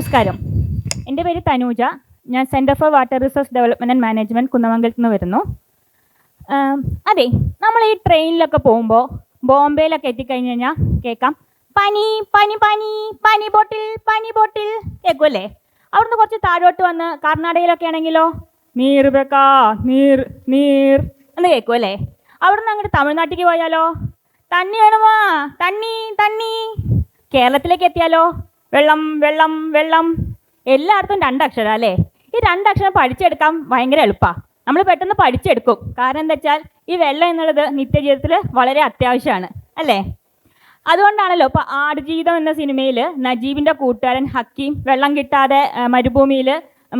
നമസ്കാരം. എന്റെ പേര് തനൂജ. ഞാൻ centre for water resource development and management കുന്നമംഗലത്ത് നിന്ന് വരുന്നു. അതെ നമ്മൾ ഈ ട്രെയിനിലൊക്കെ പോകുമ്പോൾ ബോംബെയിലൊക്കെ എത്തിക്കഴിഞ്ഞ് കഴിഞ്ഞാൽ കേൾക്കാം. പനി പനി പനി പനി ബോട്ടിൽ പനി ബോട്ടിൽ കേൾക്കുമല്ലേ അവിടുന്ന് കുറച്ച് താഴോട്ട് വന്ന് കർണാടകയിലൊക്കെ ആണെങ്കിലോ? നീർ ബക്കാ നീർ നീർ എന്ന് കേൾക്കുമല്ലേ അവിടുന്ന് അങ്ങോട്ട് തമിഴ്നാട്ടിലേക്ക് പോയാലോ? തണ്ണി വേണമാ തണ്ണി തണ്ണി. കേരളത്തിലേക്ക് എത്തിയാലോ? വെള്ളം വെള്ളം വെള്ളം. എല്ലായിടത്തും രണ്ടക്ഷരം അല്ലേ? ഈ രണ്ടക്ഷരം പഠിച്ചെടുക്കാൻ ഭയങ്കര എളുപ്പമാണ് നമ്മൾ പെട്ടെന്ന് പഠിച്ചെടുക്കും. കാരണം എന്താ വെച്ചാൽ ഈ വെള്ളം എന്നുള്ളത് നിത്യജീവിതത്തിൽ വളരെ അത്യാവശ്യമാണ് അല്ലേ? അതുകൊണ്ടാണല്ലോ ഇപ്പോൾ ആടുജീവിതം എന്ന സിനിമയിൽ നജീബിന്റെ കൂട്ടുകാരൻ ഹക്കീം വെള്ളം കിട്ടാതെ മരുഭൂമിയിൽ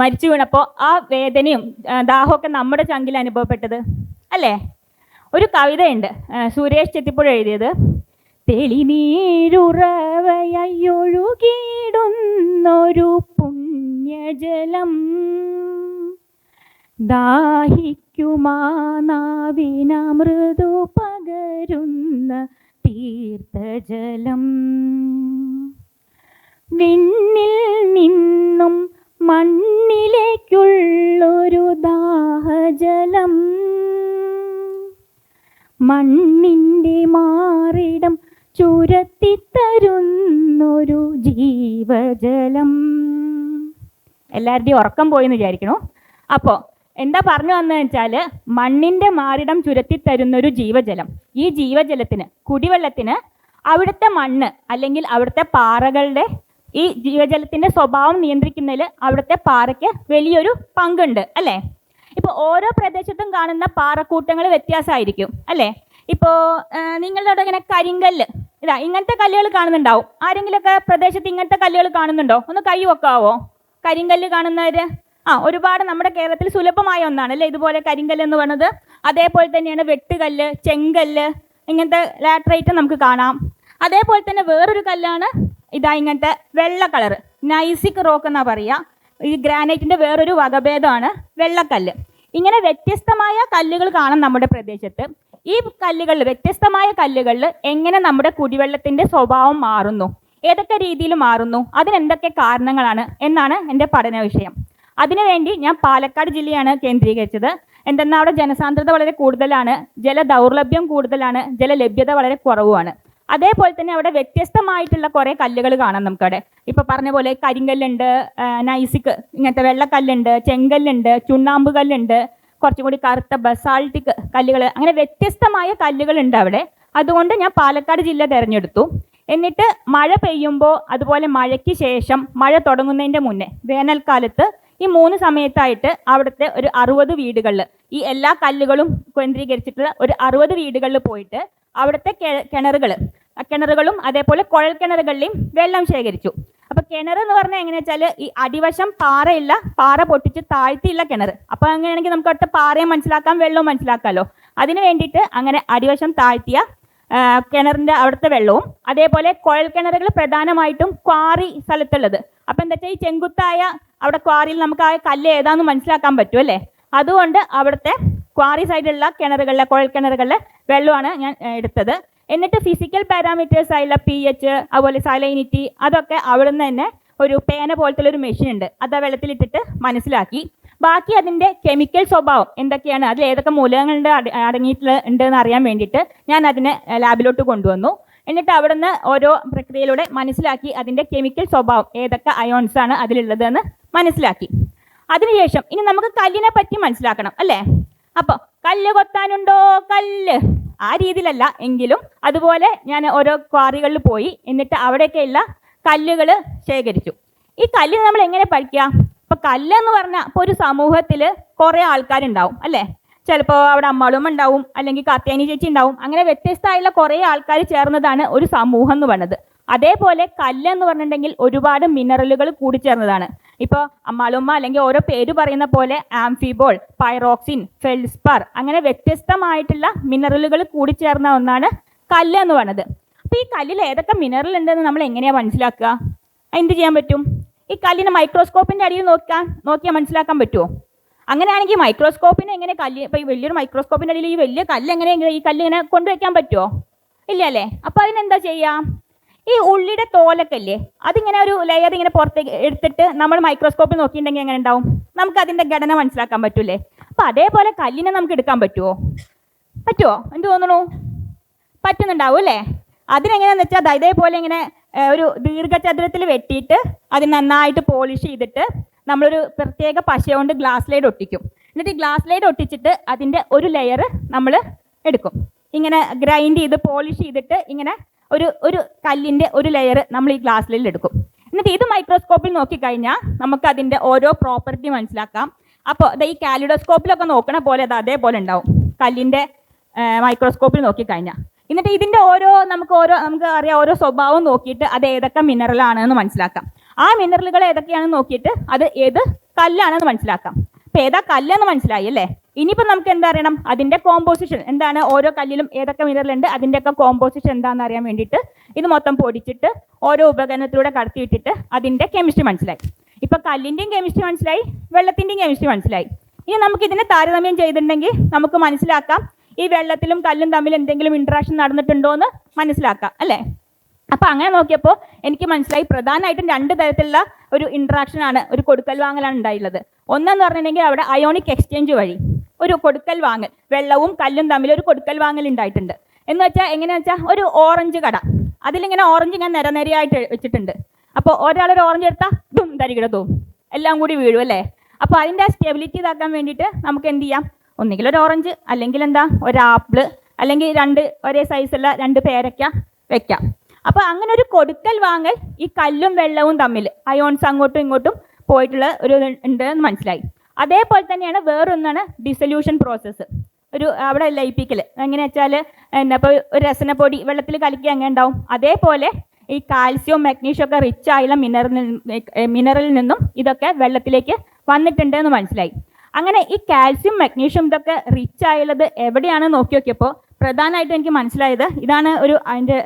മരിച്ചു വീണപ്പോൾ ആ വേദനയും ദാഹമൊക്കെ നമ്മുടെ ചങ്കിൽ അനുഭവപ്പെട്ടത് അല്ലേ? ഒരു കവിതയുണ്ട് സുരേഷ് ചെത്തിപ്പുഴ എഴുതിയത്. തെളിനീരുറവയൊഴുകിയിടുന്നൊരു പുണ്യജലം ദാഹിക്കുമാനാവിനമൃതു പകരുന്ന തീർത്ഥജലം. വിണ്ണിൽ നിന്നും മണ്ണിലേക്കുള്ളൊരു ദാഹജലം. മണ്ണിന്റെ എല്ലാവരുടെയും ഉറക്കം പോയെന്ന് വിചാരിക്കണു. അപ്പോൾ എന്താ പറഞ്ഞു വന്നതെന്ന് വെച്ചാൽ മണ്ണിന്റെ മാറിടം ചുരത്തി തരുന്നൊരു ജീവജലം. ഈ ജീവജലത്തിന് കുടിവെള്ളത്തിന് അവിടുത്തെ മണ്ണ് അല്ലെങ്കിൽ അവിടുത്തെ പാറകളുടെ ഈ ജീവജലത്തിന്റെ സ്വഭാവം നിയന്ത്രിക്കുന്നതിൽ അവിടുത്തെ പാറയ്ക്ക് വലിയൊരു പങ്കുണ്ട് അല്ലേ? ഇപ്പോൾ ഓരോ പ്രദേശത്തും കാണുന്ന പാറക്കൂട്ടങ്ങൾ വ്യത്യാസമായിരിക്കും അല്ലേ? ഇപ്പോൾ നിങ്ങളുടെ അവിടെ ഇങ്ങനെ കരിങ്കല്ല് ഇതാ ഇങ്ങനത്തെ കല്ലുകൾ കാണുന്നുണ്ടാവും. ആരെങ്കിലുമൊക്കെ പ്രദേശത്ത് ഇങ്ങനത്തെ കല്ലുകൾ കാണുന്നുണ്ടോ? ഒന്ന് കൈ വെക്കാവോ? കരിങ്കല്ല് കാണുന്നവർ ആ ഒരുപാട് നമ്മുടെ കേരളത്തിൽ സുലഭമായ ഒന്നാണ് അല്ലേ? ഇതുപോലെ കരിങ്കല്ല് എന്ന് പറയുന്നത്. അതേപോലെ തന്നെയാണ് വെട്ടുകല്ല് ചെങ്കല്ല് ഇങ്ങനത്തെ ലാറ്ററൈറ്റ് നമുക്ക് കാണാം. അതേപോലെ തന്നെ വേറൊരു കല്ലാണ്. ഇതാ ഇങ്ങനത്തെ വെള്ള കളർ നൈസിക് റോക്ക് എന്നാ പറയുക ഈ ഗ്രാനൈറ്റിന്റെ വേറൊരു വകഭേദമാണ് വെള്ളക്കല്ല്. ഇങ്ങനെ വ്യത്യസ്തമായ കല്ലുകൾ കാണാം നമ്മുടെ പ്രദേശത്ത്. ഈ കല്ലുകളിൽ വ്യത്യസ്തമായ കല്ലുകളിൽ എങ്ങനെ നമ്മുടെ കുടിവെള്ളത്തിന്റെ സ്വഭാവം മാറുന്നു? ഏതൊക്കെ രീതിയിൽ മാറുന്നു? അതിനെന്തൊക്കെ കാരണങ്ങളാണ്? എന്നാണ് എന്റെ പഠന വിഷയം. അതിനുവേണ്ടി ഞാൻ പാലക്കാട് ജില്ലയാണ് കേന്ദ്രീകരിച്ചത്. എന്തെന്നാൽ അവിടെ ജനസാന്ദ്രത വളരെ കൂടുതലാണ് ജല ദൗർലഭ്യം കൂടുതലാണ് ജലലഭ്യത വളരെ കുറവുമാണ്. അതേപോലെ തന്നെ അവിടെ വ്യത്യസ്തമായിട്ടുള്ള കുറേ കല്ലുകൾ കാണാം നമുക്കവിടെ. ഇപ്പൊ പറഞ്ഞ പോലെ കരിങ്കല്ലുണ്ട് നൈസിക്ക് നൈസിക് ഇങ്ങനത്തെ വെള്ളക്കല്ലുണ്ട് ചെങ്കല്ലുണ്ട് ചുണ്ണാമ്പ് കല്ലുണ്ട് കുറച്ചും കൂടി കറുത്ത ബസാൾട്ടിക് കല്ലുകൾ. അങ്ങനെ വ്യത്യസ്തമായ കല്ലുകളുണ്ട് അവിടെ. അതുകൊണ്ട് ഞാൻ പാലക്കാട് ജില്ല തിരഞ്ഞെടുത്തു. എന്നിട്ട് മഴ പെയ്യുമ്പോൾ അതുപോലെ മഴയ്ക്ക് ശേഷം മഴ തുടങ്ങുന്നതിന്റെ മുന്നേ വേനൽക്കാലത്ത് ഈ മൂന്ന് സമയത്തായിട്ട് അവിടുത്തെ ഒരു അറുപത് വീടുകളിൽ ഈ എല്ലാ കല്ലുകളും കേന്ദ്രീകരിച്ചിട്ടുള്ള ഒരു അറുപത് വീടുകളിൽ പോയിട്ട് അവിടുത്തെ കിണറുകൾ കിണറുകളും അതേപോലെ കുഴൽ കിണറുകളിലെയും വെള്ളം ശേഖരിച്ചു. അപ്പൊ കിണർ എന്ന് പറഞ്ഞാൽ എങ്ങനെയാ വെച്ചാൽ ഈ അടിവശം പാറയില്ല പാറ പൊട്ടിച്ച് താഴ്ത്തിയുള്ള കിണർ അപ്പൊ അങ്ങനെയാണെങ്കിൽ നമുക്ക് അവിടുത്തെ പാറയും മനസ്സിലാക്കാം വെള്ളവും മനസ്സിലാക്കാമല്ലോ അതിന് വേണ്ടിയിട്ട് അങ്ങനെ അടിവശം താഴ്ത്തിയ ആ, കിണറിന്റെ അവിടുത്തെ വെള്ളവും അതേപോലെ കുഴൽ കിണറുകൾ പ്രധാനമായിട്ടും ക്വാറി സ്ഥലത്തുള്ളത്. അപ്പൊ എന്താ വെച്ചാൽ ഈ ചെങ്കുത്തായ അവിടെ ക്വാറിയിൽ നമുക്ക് ആ കല്ല് ഏതാന്ന് മനസ്സിലാക്കാൻ പറ്റും അല്ലേ? അതുകൊണ്ട് അവിടുത്തെ ക്വാറി സൈഡിലുള്ള കിണറുകളിലെ കുഴൽ കിണറുകളിലെ വെള്ളമാണ് ഞാൻ എടുത്തത്. എന്നിട്ട് ഫിസിക്കൽ പാരാമീറ്റേഴ്സ് ആയുള്ള പി എച്ച് അതുപോലെ സലൈനിറ്റി അതൊക്കെ അവിടുന്ന് തന്നെ ഒരു പേന പോലത്തെ ഒരു മെഷീൻ ഉണ്ട്. അത് ആ വെള്ളത്തിലിട്ടിട്ട് മനസ്സിലാക്കി. ബാക്കി അതിന്റെ കെമിക്കൽ സ്വഭാവം എന്തൊക്കെയാണ്? അതിൽ ഏതൊക്കെ മൂലകങ്ങളുണ്ട് അട- അടങ്ങിയിട്ടുള്ള ഉണ്ട് എന്ന് അറിയാൻ വേണ്ടിയിട്ട് ഞാൻ അതിനെ ലാബിലോട്ട് കൊണ്ടുവന്നു. എന്നിട്ട് അവിടുന്ന് ഓരോ പ്രക്രിയയിലൂടെ മനസ്സിലാക്കി അതിന്റെ കെമിക്കൽ സ്വഭാവം ഏതൊക്കെ അയോൺസ് ആണ് അതിലുള്ളതെന്ന് മനസ്സിലാക്കി. അതിനുശേഷം ഇനി നമുക്ക് കല്ലിനെ പറ്റി മനസ്സിലാക്കണം അല്ലേ? അപ്പോൾ കല്ല് കൊത്താനുണ്ടോ? കല്ല്. ആ രീതിയിലല്ല എങ്കിലും അതുപോലെ ഞാൻ ഓരോ ക്വാറികളിൽ പോയി എന്നിട്ട് അവിടെയൊക്കെയുള്ള കല്ലുകൾ ശേഖരിച്ചു. ഈ കല്ല് നമ്മൾ എങ്ങനെ പഠിക്കുക ഇപ്പൊ കല്ല് എന്ന് പറഞ്ഞാൽ ഇപ്പൊ ഒരു സമൂഹത്തിൽ കുറെ ആൾക്കാരുണ്ടാവും അല്ലേ? ചിലപ്പോൾ അവിടെ അമ്മാളും ഉണ്ടാവും അല്ലെങ്കിൽ കാത്യാനി ചേച്ചി ഉണ്ടാവും അങ്ങനെ വ്യത്യസ്തമായുള്ള കുറേ ആൾക്കാർ ചേർന്നതാണ് ഒരു സമൂഹം എന്ന് പറഞ്ഞത്. അതേപോലെ കല്ല് എന്ന് പറഞ്ഞിട്ടുണ്ടെങ്കിൽ ഒരുപാട് മിനറലുകൾ കൂടി ചേർന്നതാണ്. ഇപ്പോൾ അമ്മാളുമ്മ അല്ലെങ്കിൽ ഓരോ പേര് പറയുന്ന പോലെ ആംഫിബോൾ പൈറോക്സിൻ ഫെൽസ്പർ അങ്ങനെ വ്യത്യസ്തമായിട്ടുള്ള മിനറലുകൾ കൂടിച്ചേർന്ന ഒന്നാണ് കല്ല് എന്ന് പറഞ്ഞത്. അപ്പോൾ ഈ കല്ലിൽ ഏതൊക്കെ മിനറൽ ഉണ്ടെന്ന് നമ്മൾ എങ്ങനെയാണ് മനസ്സിലാക്കുക? എന്ത് ചെയ്യാൻ പറ്റും? ഈ കല്ലിനെ മൈക്രോസ്കോപ്പിന്റെ അടിയിൽ നോക്കാൻ നോക്കിയാൽ മനസ്സിലാക്കാൻ പറ്റുമോ അങ്ങനെയാണെങ്കിൽ മൈക്രോസ്കോപ്പിനെ എങ്ങനെ കല്ല് ഇപ്പൊ ഈ വലിയൊരു മൈക്രോസ്കോപ്പിന്റെ അടിയിൽ ഈ വലിയ കല്ല് എങ്ങനെ ഈ കല്ല് ഇങ്ങനെ കൊണ്ടുവയ്ക്കാൻ പറ്റുമോ ഇല്ല അല്ലേ? അപ്പൊ അതിനെന്താ ചെയ്യാ? ഈ ഉള്ളിയുടെ തോലക്കല്ലേ അതിങ്ങനെ ഒരു ലെയർ ഇങ്ങനെ പുറത്തേക്ക് എടുത്തിട്ട് നമ്മൾ മൈക്രോസ്കോപ്പിൽ നോക്കിയിട്ടുണ്ടെങ്കിൽ എങ്ങനെ ഉണ്ടാവും? നമുക്ക് അതിന്റെ ഘടന മനസ്സിലാക്കാൻ പറ്റൂലേ അപ്പോൾ അതേപോലെ കല്ലിനെ നമുക്ക് എടുക്കാൻ പറ്റുമോ പറ്റുമോ എന്ത് തോന്നണു പറ്റുന്നുണ്ടാവും അല്ലേ? അതിനെങ്ങനെയാന്ന് വെച്ചാൽ അതേപോലെ ഇങ്ങനെ ഒരു ദീർഘചതുരത്തിൽ വെട്ടിയിട്ട് അത് നന്നായിട്ട് പോളിഷ് ചെയ്തിട്ട് നമ്മളൊരു പ്രത്യേക പശ കൊണ്ട് ഗ്ലാസ് ലൈഡ് ഒട്ടിക്കും. എന്നിട്ട് ഈ ഗ്ലാസ് ലൈഡ് ഒട്ടിച്ചിട്ട് അതിന്റെ ഒരു ലെയർ നമ്മൾ എടുക്കും. ഇങ്ങനെ ഗ്രൈൻഡ് ചെയ്ത് പോളിഷ് ചെയ്തിട്ട് ഇങ്ങനെ ഒരു ഒരു കല്ലിന്റെ ഒരു ലെയർ നമ്മൾ ഈ ഗ്ലാസ് ലൈഡിൽ എടുക്കും. എന്നിട്ട് ഇത് മൈക്രോസ്കോപ്പിൽ നോക്കിക്കഴിഞ്ഞാൽ നമുക്ക് അതിന്റെ ഓരോ പ്രോപ്പർട്ടി മനസ്സിലാക്കാം. അപ്പോൾ ഈ കാലിഡോസ്കോപ്പിലൊക്കെ നോക്കണ പോലെ അത് അതേപോലെ ഉണ്ടാവും. കല്ലിന്റെ മൈക്രോസ്കോപ്പിൽ നോക്കിക്കഴിഞ്ഞാൽ എന്നിട്ട് ഇതിന്റെ ഓരോ നമുക്ക് ഓരോ നമുക്ക് അറിയാം ഓരോ സ്വഭാവം നോക്കിയിട്ട് അത് ഏതൊക്കെ മിനറൽ ആണെന്ന് മനസ്സിലാക്കാം. ആ മിനറലുകൾ ഏതൊക്കെയാണെന്ന് നോക്കിയിട്ട് അത് ഏത് കല്ലാണെന്ന് മനസ്സിലാക്കാം. അപ്പൊ ഏതാ കല്ലെന്ന് മനസ്സിലായി അല്ലേ? ഇനിയിപ്പോൾ നമുക്ക് എന്താ അറിയണം? അതിന്റെ കോമ്പോസിഷൻ എന്താണ്? ഓരോ കല്ലിലും ഏതൊക്കെ മിനറൽ ഉണ്ട്? അതിന്റെയൊക്കെ കോമ്പോസിഷൻ എന്താണെന്ന് അറിയാൻ വേണ്ടിയിട്ട് ഇത് മൊത്തം പൊടിച്ചിട്ട് ഓരോ ഉപകരണത്തിലൂടെ കടത്തിവിട്ടിട്ട് അതിന്റെ കെമിസ്ട്രി മനസ്സിലായി. ഇപ്പൊ കല്ലിന്റെയും കെമിസ്ട്രി മനസ്സിലായി വെള്ളത്തിന്റെയും കെമിസ്ട്രി മനസ്സിലായി. ഇനി നമുക്ക് ഇതിനെ താരതമ്യം ചെയ്തിട്ടുണ്ടെങ്കിൽ നമുക്ക് മനസ്സിലാക്കാം ഈ വെള്ളത്തിലും കല്ലും തമ്മിൽ എന്തെങ്കിലും ഇൻട്രാക്ഷൻ നടന്നിട്ടുണ്ടോ എന്ന് മനസ്സിലാക്കാം അല്ലേ? അപ്പൊ അങ്ങനെ നോക്കിയപ്പോൾ എനിക്ക് മനസ്സിലായി പ്രധാനമായിട്ടും രണ്ട് തരത്തിലുള്ള ഒരു ഇൻട്രാക്ഷൻ ആണ് ഒരു കൊടുക്കൽ വാങ്ങലാണ് ഉണ്ടായിട്ടുള്ളത്. ഒന്നെന്ന് പറഞ്ഞിട്ടുണ്ടെങ്കിൽ അവിടെ അയോണിക് എക്സ്ചേഞ്ച് വഴി ഒരു കൊടുക്കൽ വാങ്ങൽ വെള്ളവും കല്ലും തമ്മിൽ ഒരു കൊടുക്കൽ വാങ്ങൽ ഉണ്ടായിട്ടുണ്ട്. എന്ന് വെച്ചാൽ എങ്ങനെയാണെന്ന് വെച്ചാൽ ഒരു ഓറഞ്ച് കട അതിലിങ്ങനെ ഓറഞ്ച് ഞാൻ നിരനിരയായിട്ട് വെച്ചിട്ടുണ്ട്. അപ്പോൾ ഒരാളൊരു ഓറഞ്ച് എടുത്താൽ ദും തരികിടതും എല്ലാം കൂടി വീഴും അല്ലേ? അപ്പോൾ അതിന്റെ സ്റ്റെബിലിറ്റി ഇതാക്കാൻ വേണ്ടിയിട്ട് നമുക്ക് എന്ത് ചെയ്യാം? ഒന്നുകിൽ ഒരു ഓറഞ്ച് അല്ലെങ്കിൽ എന്താ ഒരു ആപ്പിൾ അല്ലെങ്കിൽ രണ്ട് ഒരേ സൈസുള്ള രണ്ട് പേരക്ക വെക്കാം. അപ്പോൾ അങ്ങനെ ഒരു കൊടുക്കൽ വാങ്ങൽ ഈ കല്ലും വെള്ളവും തമ്മിൽ അയോൺസ് അങ്ങോട്ടും ഇങ്ങോട്ടും പോയിട്ടുള്ള ഒരു ഉണ്ട് എന്ന് മനസ്സിലായി. അതേപോലെ തന്നെയാണ് വേറൊന്നാണ് ഡിസൊല്യൂഷൻ പ്രോസസ്സ് ഒരു അവിടെ ലയിപ്പിക്കൽ എങ്ങനെ വെച്ചാൽ എന്നാ ഇപ്പോൾ ഒരു രസനപ്പൊടി വെള്ളത്തിൽ കലക്കി അങ്ങനെ ഉണ്ടാവും? അതേപോലെ ഈ കാൽസ്യവും മഗ്നീഷ്യം ഒക്കെ റിച്ച് ആയുള്ള മിനറൽ മിനറലിൽ നിന്നും ഇതൊക്കെ വെള്ളത്തിലേക്ക് വന്നിട്ടുണ്ട് എന്ന് മനസ്സിലായി. അങ്ങനെ ഈ കാൽസ്യം മഗ്നീഷ്യം ഇതൊക്കെ റിച്ച് ആയുള്ളത് എവിടെയാണ് നോക്കി നോക്കിയപ്പോൾ പ്രധാനമായിട്ടും എനിക്ക് മനസ്സിലായത് ഇതാണ് ഒരു അതിന്റെ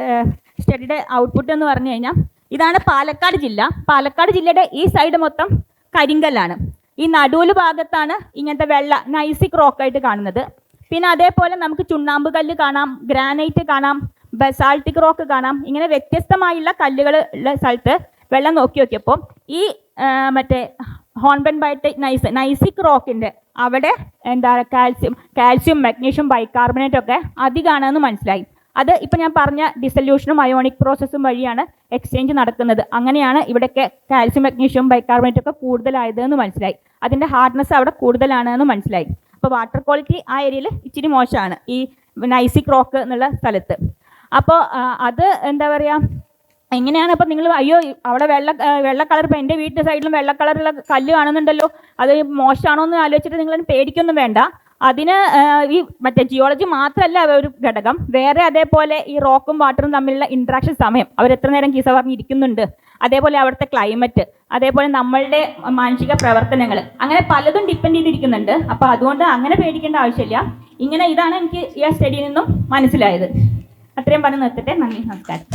സ്റ്റഡിയുടെ ഔട്ട്പുട്ട് എന്ന് പറഞ്ഞു കഴിഞ്ഞാൽ ഇതാണ് പാലക്കാട് ജില്ല. പാലക്കാട് ജില്ലയുടെ ഈ സൈഡ് മൊത്തം കരിങ്കല്ലാണ്. ഈ നടുവൽ ഭാഗത്താണ് ഇങ്ങനത്തെ വെള്ള നൈസിക് റോക്കായിട്ട് കാണുന്നത്. പിന്നെ അതേപോലെ നമുക്ക് ചുണ്ണാമ്പ് കല്ല് കാണാം ഗ്രാനൈറ്റ് കാണാം ബസാൾട്ടിക് റോക്ക് കാണാം. ഇങ്ങനെ വ്യത്യസ്തമായുള്ള കല്ലുകൾ ഉള്ള സ്ഥലത്ത് വെള്ളം നോക്കി നോക്കിയപ്പോൾ ഈ മറ്റേ ഹോൺബൻ ബയോടെക് നൈസ് നൈസിക് റോക്കിന്റെ അവിടെ എന്താ കാൽസ്യം കാൽസ്യം മഗ്നീഷ്യം ബൈകാർബണേറ്റ് ഒക്കെ അധികമാണെന്ന് മനസ്സിലായി. അത് ഇപ്പം ഞാൻ പറഞ്ഞ ഡിസൊല്യൂഷനും അയോണിക് പ്രോസസ്സും വഴിയാണ് എക്സ്ചേഞ്ച് നടക്കുന്നത്. അങ്ങനെയാണ് ഇവിടെയൊക്കെ കാൽസ്യം മഗ്നീഷ്യം ബൈകാർബണേറ്റ് ഒക്കെ കൂടുതലായതെന്ന് മനസ്സിലായി. അതിന്റെ ഹാർഡ്നെസ് അവിടെ കൂടുതലാണെന്ന് മനസ്സിലായി. അപ്പോൾ വാട്ടർ ക്വാളിറ്റി ആ ഏരിയയിൽ ഇച്ചിരി മോശമാണ് ഈ നൈസിക് റോക്ക് എന്നുള്ള സ്ഥലത്ത്. അപ്പോൾ അത് എന്താ പറയുക എങ്ങനെയാണ് അപ്പോൾ നിങ്ങൾ അയ്യോ അവിടെ വെള്ള വെള്ള കളർ ഇപ്പം എന്റെ വീട്ടിന്റെ സൈഡിലും വെള്ള കളറുള്ള കല്ല് കാണുന്നുണ്ടല്ലോ അത് മോശമാണോ എന്ന് ആലോചിച്ചിട്ട് നിങ്ങൾ പേടിക്കൊന്നും വേണ്ട. അതിന് ഈ മറ്റേ ജിയോളജി മാത്രമല്ല ഒരു ഘടകം. വേറെ അതേപോലെ ഈ റോക്കും വാട്ടറും തമ്മിലുള്ള ഇൻട്രാക്ഷൻ സമയം. അവർ എത്ര നേരം കീസ പറഞ്ഞിരിക്കുന്നുണ്ട് അതേപോലെ അവിടുത്തെ ക്ലൈമറ്റ് അതേപോലെ നമ്മളുടെ മാനസിക പ്രവർത്തനങ്ങൾ അങ്ങനെ പലതും ഡിപ്പെൻഡ് ചെയ്തിരിക്കുന്നുണ്ട്. അപ്പോൾ അതുകൊണ്ട് അങ്ങനെ പേടിക്കേണ്ട ആവശ്യമില്ല. ഇങ്ങനെ ഇതാണ് എനിക്ക് ഈ സ്റ്റഡിയിൽ നിന്നും മനസ്സിലായത്. അത്രയും പറഞ്ഞ് നിർത്തട്ടെ. നന്ദി നമസ്കാരം.